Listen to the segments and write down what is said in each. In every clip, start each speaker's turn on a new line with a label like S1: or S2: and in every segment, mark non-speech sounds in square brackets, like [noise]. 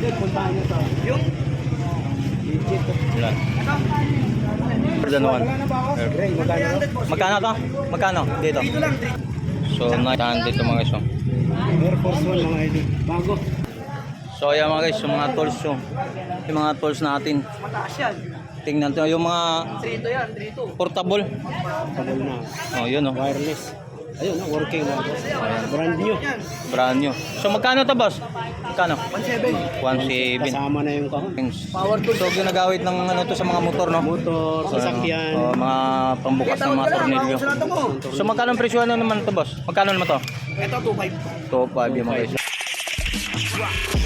S1: Yung.
S2: Ilan?
S1: ito.
S2: Jordan 1.
S3: Gray, magkano?
S1: 300 boss.
S2: Magkano to? Magkano? Dito.
S1: Dito lang, 3.
S2: So, 900 ito mga guys. oh.
S3: Air Force One mga idol. Bago.
S2: So, ayan mga guys, yung mga tools yung, yung mga tools natin.
S1: Mataas yan.
S2: Tingnan to yung mga
S1: 3 to yan, 3 to.
S2: portable.
S3: Tagal na.
S2: Oh, yun oh.
S3: Wireless. Ayun, no, working na. Brand new.
S2: Brand new. So, magkano to boss? Magkano?
S1: 1.7.
S2: 1.7.
S3: Kasama na yung kahon.
S1: Power tools.
S2: So, ginagamit ng ano to sa mga motor, no?
S3: Motor, sasakyan.
S2: Oh, mga pambukas ng mga tornilyo. So, magkano ang presyo ano naman to boss? Magkano naman to?
S1: Ito, 2.5.
S2: To 5 yung mga guys.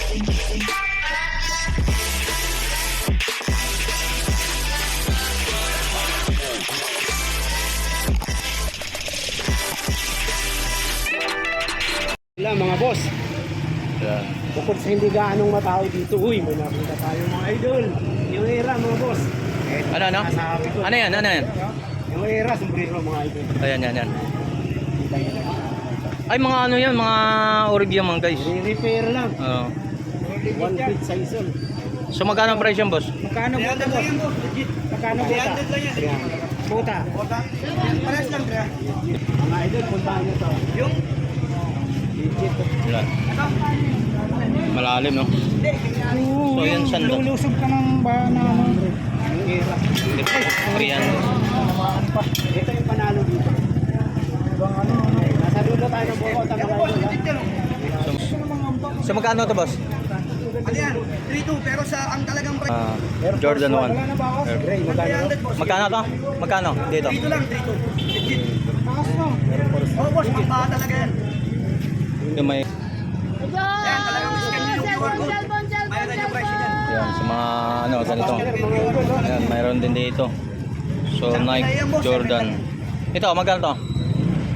S3: Sila mga boss.
S2: Yan.
S3: Bukod sa hindi gaanong matao dito, uy, may nakita tayo mga idol. Yung era mga boss. Eh,
S2: Ano, ano? Ano yan? Ano yan?
S3: Yung era, sombrero mga idol.
S2: Ayan, yan, yan.
S3: Lang.
S2: Ay, mga ano yan, mga orig yan mga guys.
S3: Re-repair lang.
S2: Oo.
S3: One feet sa isol.
S2: So, magkano ang presyo boss?
S3: Magkano
S1: 300 lang yan, boss.
S3: Magkano
S1: 300 lang yan.
S3: Puta.
S1: Kota. Pares lang, 300.
S3: Mga idol, puntahan nyo to.
S1: Yung.
S2: Wala.
S1: ito.
S2: Malalim, no?
S1: Hindi,
S2: So, yan saan to?
S3: Lulusog ka ng ba na ano? Era.
S2: 300.
S3: Ito yung panalo dito. Ibang ano, ano. Nasa dulo tayo ng buko.
S2: So, magkano to boss?
S1: Ano yan? 3.2 pero sa ang talagang price.
S2: Ah, Jordan 1.
S3: Wala na ba ako? Gray, magkano?
S1: 300 boss.
S2: Magkano to? Magkano? Dito.
S1: Dito lang, 3.2. Legit.
S3: Taas no?
S1: Oh, boss, pangbaha talaga yan.
S2: Yung may,
S1: Yan, talagang nyo yung QR code. Mayroon yung price yan.
S2: yan, sa mga ano, ganito. Ayan, mayroon din dito. So, Nike Jordan. Ito, magkano to?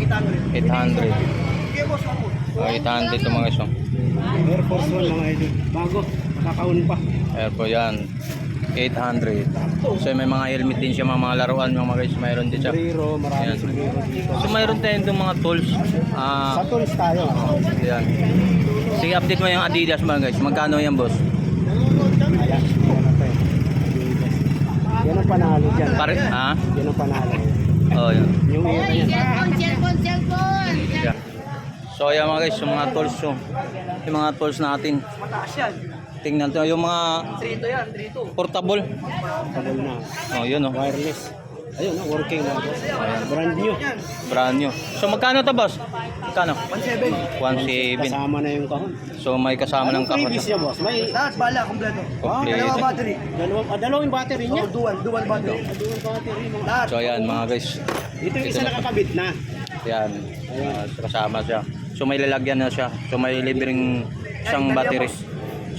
S1: 800.
S2: 800.
S1: Okay, boss, ako.
S2: Oh, 800 ito mga oh.
S3: Air Force One mga idol. Bago. Nakakaun pa.
S2: Ayan po yan. 800. So may mga helmet din siya, mga, mga laruan mga guys. Mayroon din siya.
S3: Sombrero, marami
S2: Ayan.
S3: sombrero dito.
S2: So mayroon tayong itong mga tools.
S3: Sa
S2: Ah,
S3: tools tayo.
S2: ayan. Sige, update mo yung Adidas mga guys. Magkano yan, boss?
S3: Ayan. Yan ang pa. Yan ang panalo dyan.
S2: Pare, ha?
S3: Yan ang panalo.
S2: Oh, yan.
S3: Yung yan.
S4: Cellphone, cellphone, cellphone.
S2: Yeah. So ayan mga guys, yung mga tools yung, yung mga tools natin.
S1: Mataas yan.
S2: Tingnan to yung mga
S1: 3 to yan, 3 to.
S2: portable.
S3: Tagal na.
S2: Oh, yun oh.
S3: Wireless. Ayun, no? working na. Brand new.
S2: Brand new. So magkano to, boss? Magkano?
S1: 1.7.
S2: 1.7.
S3: Kasama na yung kahon.
S2: So may kasama ng
S3: Anong previous
S2: kahon.
S3: niya, boss? May
S1: Lahat, bala, kompleto.
S2: Complete.
S1: Dalawa battery.
S3: dalawang, ah, dalawang battery niya.
S1: Oh, dual, dual battery.
S3: Dalawang battery. Mga...
S1: Lahat.
S2: So ayan mga guys.
S3: Ito yung isa nakakabit na.
S2: Yan. Ah, kasama siya. So may lalagyan na siya. So may libreng isang battery.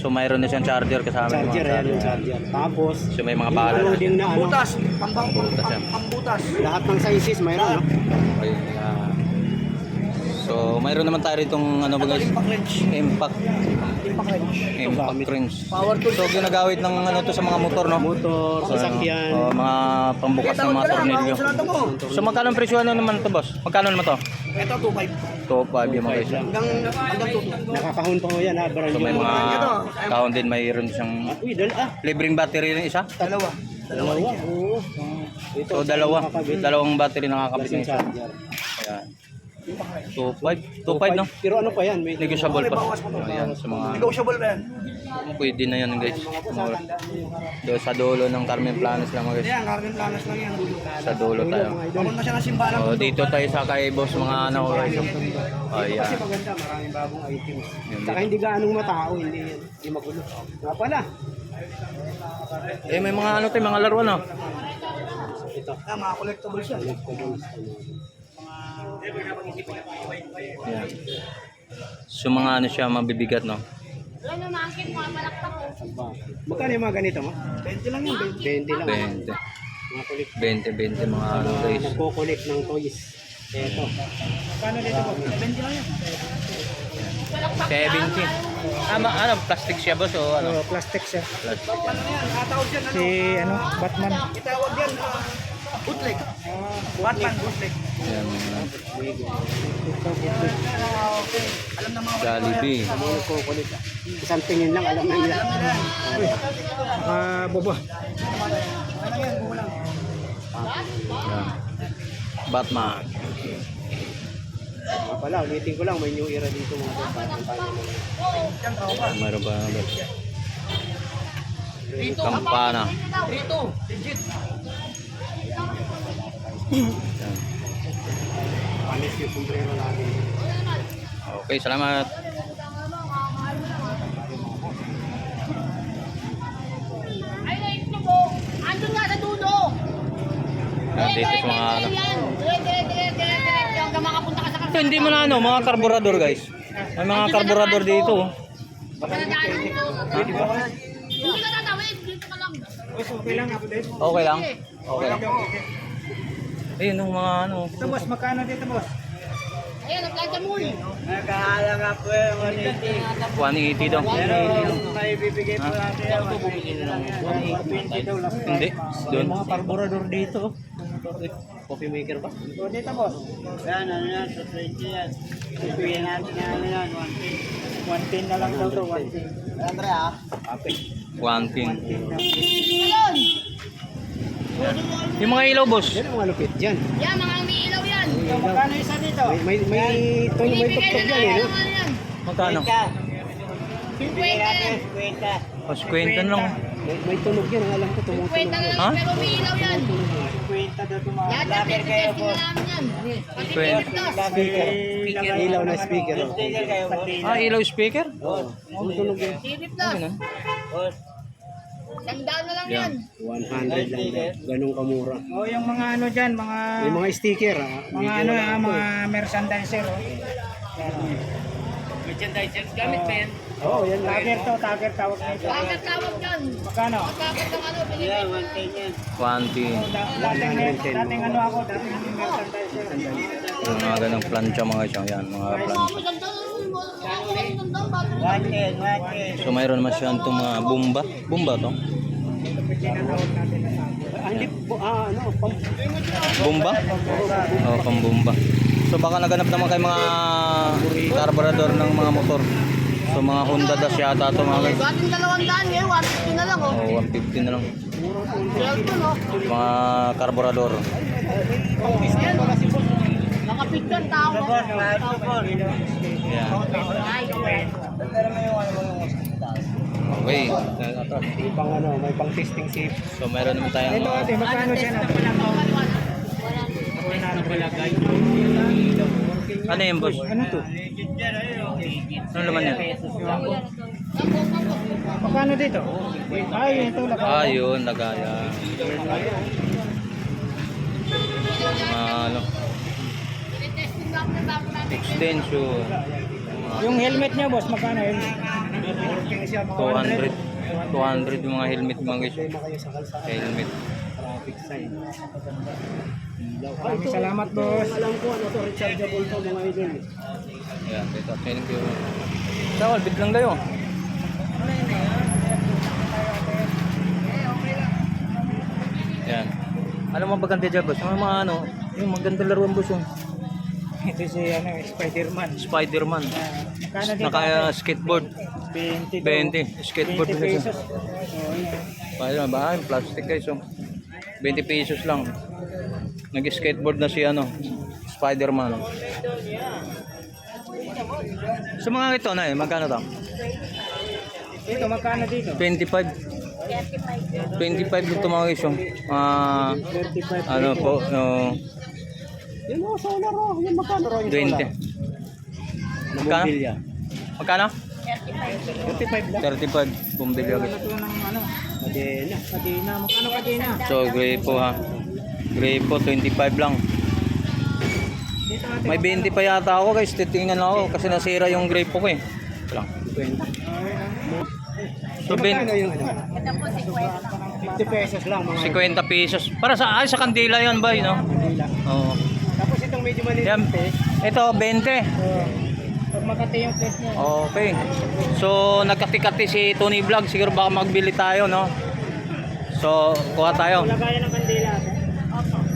S2: So mayroon na siyang charger kasama yung
S3: Charger,
S2: mga
S3: ayan yung charger. Tapos,
S2: So may mga
S3: yung
S2: pala na.
S3: loading na ano.
S1: Butas, pambang
S2: Butas yan.
S1: pambutas.
S3: Lahat ng sizes mayroon, no?
S2: Okay, ah. so mayroon naman tayo itong ano ba guys?
S1: Impact wrench.
S2: Impact
S1: Impact wrench.
S2: impact wrench.
S1: Power tools.
S2: So ginagamit ng ano to sa mga motor no?
S3: Motor,
S2: So,
S3: sasakyan.
S2: oh, mga pambukas ng mga tornilyo. So magkano ang presyo ano naman to boss? Magkano naman to?
S1: Ito, 2.5.
S2: To 5 yung mga guys.
S1: Hanggang, hanggang 2.
S3: Nakakahon pa mo yan, ha? Brand
S2: So may
S3: new.
S2: mga kahon din mayroon siyang
S3: Uy, dal ah.
S2: libreng battery rin isa.
S1: Dalawa.
S3: Dalawa. Oo. Ito,
S2: So dalawa, dalawang battery nakakabit ng isa.
S3: charger.
S2: Ayan. 2.5, 2.5 no?
S3: Pero ano pa yan? May
S2: Negotiable pa. Ayan, sa mga
S1: Negotiable pa yan.
S2: pwede na yan guys. Mga, do, sa dulo ng Carmen Planas lang guys.
S1: Yan, Carmen Planas lang yan.
S2: Sa dulo tayo.
S1: Papunta siya ng simbahan
S2: Oh, dito tayo sa kay boss mga ano guys. Oh,
S3: Kasi maganda, maraming bagong items. Saka hindi gaanong matao, hindi hindi magulo. Nga pala.
S2: Eh may mga ano tayo, mga laruan oh.
S3: Ito.
S1: Ah, mga collectibles yan.
S2: Ayan. So mga ano siya, mabibigat no.
S4: Wala na makakit, mga palakpak ko.
S3: Magkano yung mga ganito mo?
S1: 20 lang yan,
S3: 20
S1: 20.
S3: lang.
S2: 20.
S3: Mga kulit.
S2: 20, 20 mga ano guys.
S3: Nagko-collect ng toys. Ito. Paano dito po?
S1: 20 lang yan.
S2: 70. Ah, ma- ano, plastic siya boss o ano?
S3: plastic siya.
S2: Plastic.
S1: Ano ano?
S3: Si ano, Batman.
S1: Itawag yan, ah,
S5: Bootleg. Batman bootleg.
S2: Yan, mga
S5: Alam na mga
S2: Jollibee.
S3: Isang tingin lang, alam na nila. Uy, ah, bobo.
S2: Yan. Batman.
S3: Ah, pala, ulitin ko lang, may new era dito mga mga-
S2: Mayroon pa ba? Kampana.
S5: Dito. Legit.
S2: Yan.
S3: Panis yung sombrero natin.
S2: Okay, salamat.
S4: Andun nga sa dulo.
S2: Dito sa mga ano. Ito, hindi mo na ano, mga karburador guys. May mga karburador dito. oh.
S4: Hindi ka tatawid. Dito ka lang.
S3: Okay lang, update.
S2: Okay lang? Okay lang. Ayun, nung mga ano.
S3: Ito boss, magkano dito boss?
S4: Ayun, naglaga mo eh.
S5: Nagkahala nga po eh,
S2: 180. 180 daw.
S5: Pero may bibigay po natin yan. Ito bumili na lang. 180 daw lang.
S2: Hindi, doon.
S3: Mga carburetor dito. Coffee maker ba?
S5: Ito dito boss. Yan, ano yan, sa 20 yan. Bibigyan natin na ano yan, 110 na lang daw to, 110. Andrea, ah.
S2: 110.
S4: 110.
S2: Yung mga ilaw, boss.
S3: Yan ang malupit dyan.
S4: Yan, mga umiilaw yan.
S5: Magkano isa dito?
S3: May, may, may, may
S4: Binibigay
S3: tuktok
S4: na
S3: yan eh.
S4: Ano?
S2: Magkano?
S5: Bibigyan natin, 50.
S2: Mas kwenta lang.
S3: May, may tunog yan, ang alam ko tumutunog.
S4: na lang
S2: Ha?
S4: pero umiilaw yan.
S5: 50 daw mga
S4: Yan,
S5: kayo
S4: testing namin yan. Pati. Pilipinas.
S3: Speaker. Ilaw na speaker. oh.
S2: Ah, ilaw speaker?
S3: Oo. Tumutunog yan.
S4: TV Plus. Sandaan na lang
S2: Yan.
S4: yan.
S3: 100 lang daw. Ganun kamura.
S5: O yung mga ano dyan, mga
S3: May mga sticker ah.
S5: mga
S3: Medyo
S5: ano
S3: wala
S5: ah,
S3: ako
S5: mga
S3: eh.
S5: merchandiser oh.
S4: Merchandisers gamit pa yan.
S3: Oo, oh, yan lang.
S5: Tagger to, tagger tawag nito.
S4: Bakit tawag yan?
S5: Magkano?
S4: Pagkakot ng ano, Pilipinas.
S2: One thing.
S5: Da- Dating, dating ano ako, dating merchandiser.
S2: Yung mga ganang plancha mga isang yan. Mga plancha.
S4: Maganda
S2: So mayroon naman siya itong mga bumba. Bumba to?
S3: Ah, hindi po, ah, ano, pam,
S2: Bumba? Oo, oh, pambumba. So baka naganap naman kay mga carburetor ng mga motor. So mga Honda Dash yata ito mga guys.
S4: Dating dalawang daan ngayon, 150 na lang oh.
S2: Oh, 150 na lang.
S4: Oh.
S2: Mga carburetor.
S4: Yan. Nakapit yan tao.
S2: Yan. Okay.
S3: pang ano, may pang testing safe.
S2: So meron naman tayong
S5: Ito ate, magkano dyan?
S2: Ano yan boss?
S5: Ano to?
S2: Ano laman yan?
S5: Magkano dito? Ay, ito lang.
S2: Ah, yun, lagaya. Mga ano,
S4: Testing lang na bago natin.
S2: Extension.
S5: Yung helmet niya, boss, magkano mga
S2: 200. 200 yung mga helmet mga guys.
S3: Sa.
S2: Helmet.
S3: Traffic sign.
S5: Maraming salamat, boss.
S3: Alam ko ano to, rechargeable to mga idol.
S2: Ayan, ito. Thank you. Sawal, bit lang kayo. Yan. Ano mga bagante dyan, boss? Mga mga ano, yung maganda laruan, boss. Yung
S5: Ito si ano, Spider-Man.
S2: Spider-Man.
S5: Magkano dito?
S2: Naka skateboard.
S5: 20.
S2: 20. Skateboard
S5: 20
S2: na siya.
S5: pesos. Oh.
S2: Spider-Man ba? Plastic guys. Oh. 20 pesos lang. Nag-skateboard na si ano, Spider-Man. Sa mga ito na eh, magkano to?
S5: Ito, magkano dito?
S2: 25. 25 ito mga guys. oh. Ah,
S3: 35.
S2: ano po, no,
S3: Yan o, solar o. Yan magkano ro yung
S2: 20.
S3: solar?
S2: Magkano?
S3: Bumbilya.
S2: Magkano?
S3: 35 lang.
S2: 35. Bumbilya.
S5: Ito ng ano,
S3: Madena.
S5: kadena. Magkano kadena?
S2: So, gray po ha. Gray po, 25 lang. May 20 pa yata ako guys. Titingnan ako kasi nasira yung grape ko eh. Ito lang.
S3: 20.
S2: So,
S3: Magkano
S2: 20,
S3: yung ano? 50 pesos lang mga
S2: 50 pesos. Para sa, ay, sa kandila yan ba, no?
S3: Manila.
S2: Oo.
S3: Itong medyo maliit.
S2: Yan. Ito, 20.
S5: Oh. Pag makati yung plate niya.
S2: Okay. So, nagkati-kati si Tony Vlog. Siguro baka magbili tayo, no? So, kuha tayo.
S5: Lagayan ng kandila.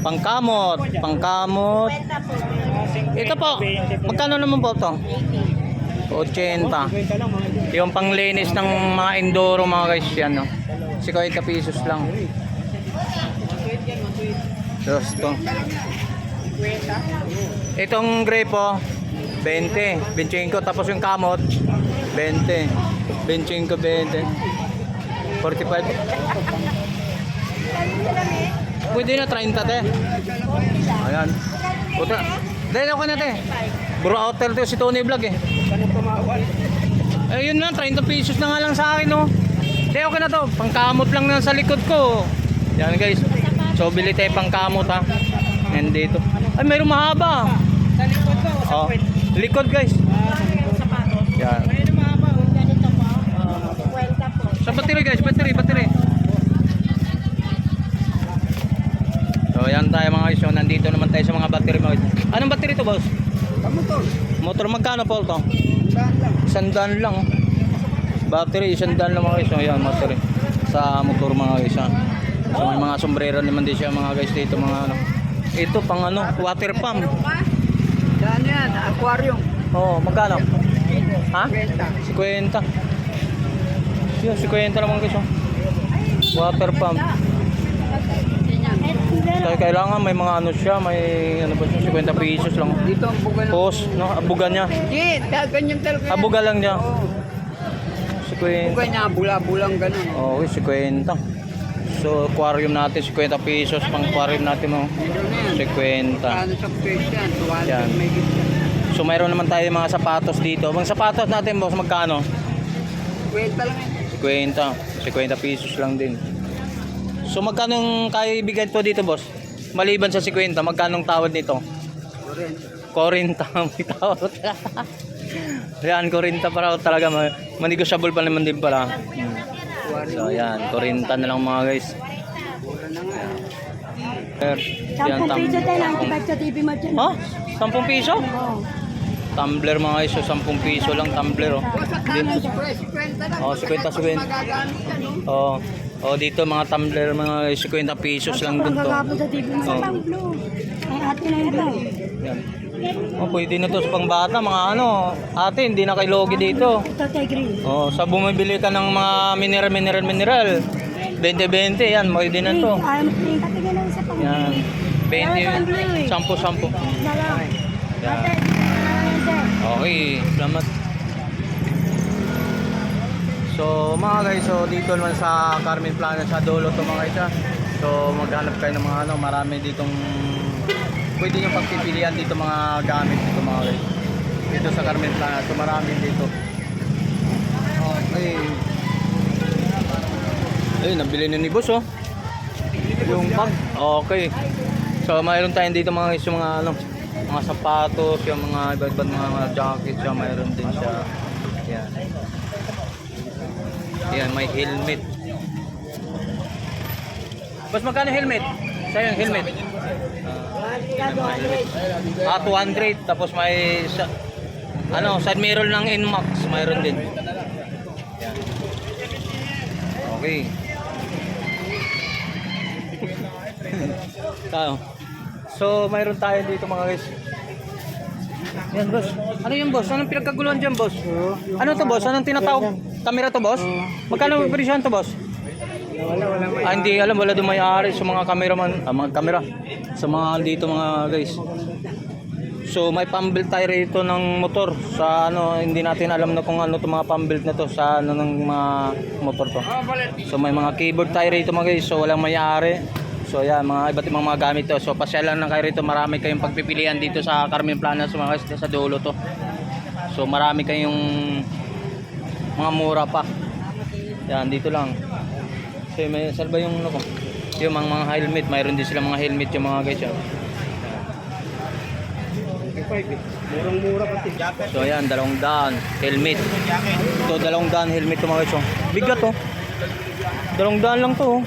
S2: Pangkamot, pangkamot. Ito po, magkano naman po to? 80.
S3: Kwenta lang mga idol.
S2: Yung panglinis ng mga enduro mga guys yan no. 50 pesos lang. Tapos to. Itong grape 20, 25 tapos yung kamot 20, 25, 20. 45. Pwede na 30 te. Ayan. Puta. Dahil ako na te. Bro outer to si Tony Vlog eh.
S3: Ano tumawal?
S2: Eh yun na, 30 pesos na nga lang sa akin, no. Hindi, okay na to. Pangkamot lang na sa likod ko. Yan guys. So, bili tayo pangkamot ha. Yan dito. Ay, mayroong mahaba.
S5: Sa likod ko, sa
S2: Oh, likod guys.
S5: Sapatos.
S2: Yan.
S5: Ayun ang mahaba. oh.
S4: Ganito po. Kwenta po.
S2: Sa battery guys, battery, battery. So, yan tayo mga guys. So, nandito naman tayo sa mga battery mga guys. Anong battery to, boss?
S3: Kamotor.
S2: Motor magkano po to?
S3: Saan lang?
S2: Lang. oh. Battery, isandaan lang mga guys. So, yan, battery. Sa motor mga guys. Ha? So, may mga sombrero naman din siya mga guys dito. Mga ano. Ito pang ano, water pump.
S5: Saan yan? Aquarium.
S2: Oo, oh, magkano? Ha?
S5: Kwenta.
S2: 50. Yun, 50 naman guys. Oh. Water pump. Kaya kailangan may mga ano siya, may ano ba siya, 50 pesos lang.
S5: Dito ang buga ng...
S2: Hose, no? Abugan niya.
S5: Hindi, ta- ganyan talaga. yan.
S2: Abuga lang niya.
S5: Oo.
S2: 50.
S5: Buga niya, bula-bulang ganun.
S2: Okay, 50. So, aquarium natin, 50 pesos pang aquarium natin mo.
S5: Ano na yan?
S2: 50.
S5: Ano yan?
S2: Yan.
S5: 200 may gitna.
S2: So, mayroon naman tayo mga sapatos dito. Mga sapatos natin, boss, magkano?
S5: Kwenta lang yan.
S2: 50. 50 pesos lang din. So, magkano yung kaya ibigay po dito, boss? Maliban sa 50, magkano ang tawad nito? 40 [laughs] may tawad. Yan, 40 pa raw talaga. ma- Manegosable pa naman din pala. So, yan, 40 na lang mga guys. Yan,
S6: Sampung
S2: tam-
S6: piso tayo lang, kibag sa TV mo dyan.
S2: Ha? 10 piso?
S6: Oo.
S2: Tumbler mga guys, so 10 piso lang tumbler oh.
S5: Lang.
S2: Oh, 50, 50.
S5: Magagamit yan, no?
S2: Oh. Oh, dito mga tumbler mga guys, 50 pesos lang din
S6: Ang gagapon sa TV mo. Pang blue. Ang ate na blue.
S2: Yan. Oh, pwede na to sa pangbata, mga ano. Ate, hindi na kay Logi dito.
S6: Green.
S2: Oh, sa bumibili ka ng mga mineral, mineral, mineral. 20-20, yan, pwede na to.
S6: Ayaw ka tingin lang sa pang
S2: Yan. 20, 10-10.
S6: Na lang.
S2: Yan.
S6: Ate, sir.
S2: Okay, salamat. So mga guys, so dito naman sa Carmen Plana sa Dolo to mga guys. ah. So maghanap kayo ng mga ano, marami ditong pwede nyo pagpipilian dito mga gamit dito mga guys. Dito sa Carmen Plana, so marami dito. Okay. Ay, nabili na ni boss oh. Yung bag. Okay. So mayroon tayong dito mga guys, yung mga ano, mga sapatos, yung mga iba-ibang mga jackets, siya mayroon din siya. Yan. Yan, may helmet. Boss, magkano helmet? Sa'yo yung helmet? Ah, 200. Tapos may sa, ano, side mirror ng Inmax, mayroon din. Okay. [laughs] Tao. So, mayroon tayo dito mga guys. Yan, boss. Ano yung boss? Anong pinagkaguluhan dyan, boss? Ano to, boss? Anong tinatawag? Camera to, boss? Magkano presyon to, boss?
S3: Wala, wala.
S2: Ah, hindi alam, wala dumayari sa mga cameraman, ah, mga camera. Sa mga dito mga guys. So may pambuild tayo rito ng motor sa ano hindi natin alam na kung ano to mga pambuild na to sa ano ng mga motor to. So may mga keyboard tayo rito mga guys so walang mayari. So yan mga iba't ibang mga gamit to. So pasyalan lang kayo rito marami kayong pagpipilian dito sa Carmen Plana sa mga guys sa dulo to. So marami kayong mga mura pa. Yan dito lang. So may salba yung ano ko. Yung mga, mga helmet, mayroon din sila mga helmet yung mga guys yan.
S3: 55 eh. Murang-mura pati. Jacket.
S2: So ayan, dalawang daan helmet. Ito dalawang daan helmet to mga guys. oh. Bigat to. Dalawang daan lang to. oh.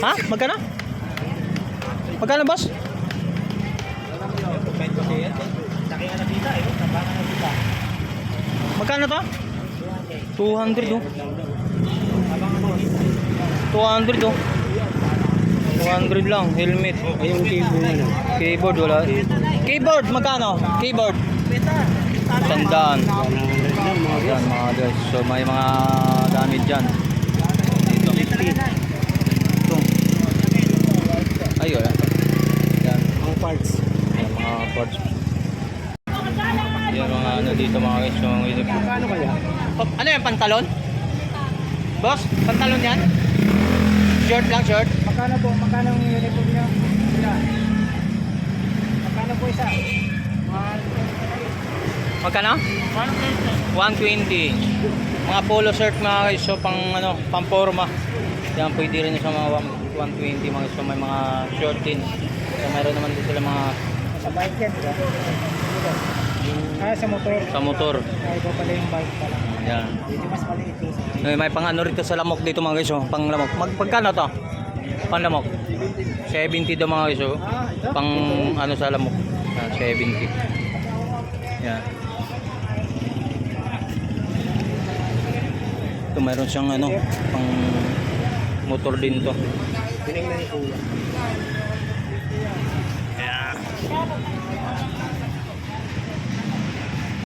S2: Ha? Magkano? Magkano boss? Magkano to? 200 oh. 200 oh. 200 lang, helmet.
S3: Ay, yung cable ano.
S2: Keyboard wala. Keyboard magkano? Keyboard. Sandaan.
S3: 100 lang mga boss.
S2: Yan mga guys. So may mga damit dyan. Dito. Ito. Ay wala. Yan.
S3: Ang parts.
S2: Yan mga parts. Yan mga ano dito mga guys. Yung.
S3: Paano kaya?
S2: Oh, ano yan? Pantalon? Boss? Pantalon yan? Short lang, short?
S5: Magkano po? Magkano ang uniform niyo? Isa. Magkano po isa?
S2: Magkano? 120. Mga polo shirt mga guys, so pang ano, pang forma. Yan pwede rin sa mga 120 mga so may mga short din. So meron naman din sila mga
S5: Sa bike yan. Ah, sa motor.
S2: sa motor.
S5: Ah, ito pala yung bike pala.
S2: Yan.
S5: Dito mas maliit to.
S2: Eh, may pang ano rito sa lamok dito mga guys, oh, pang lamok. Mag pagkano to? Pang lamok. 70 daw mga guys, oh. Pang ano sa lamok. Yan, 70. Yan. Ito mayroon siyang ano, pang motor din to.
S3: Tinignan ko.
S2: Yan.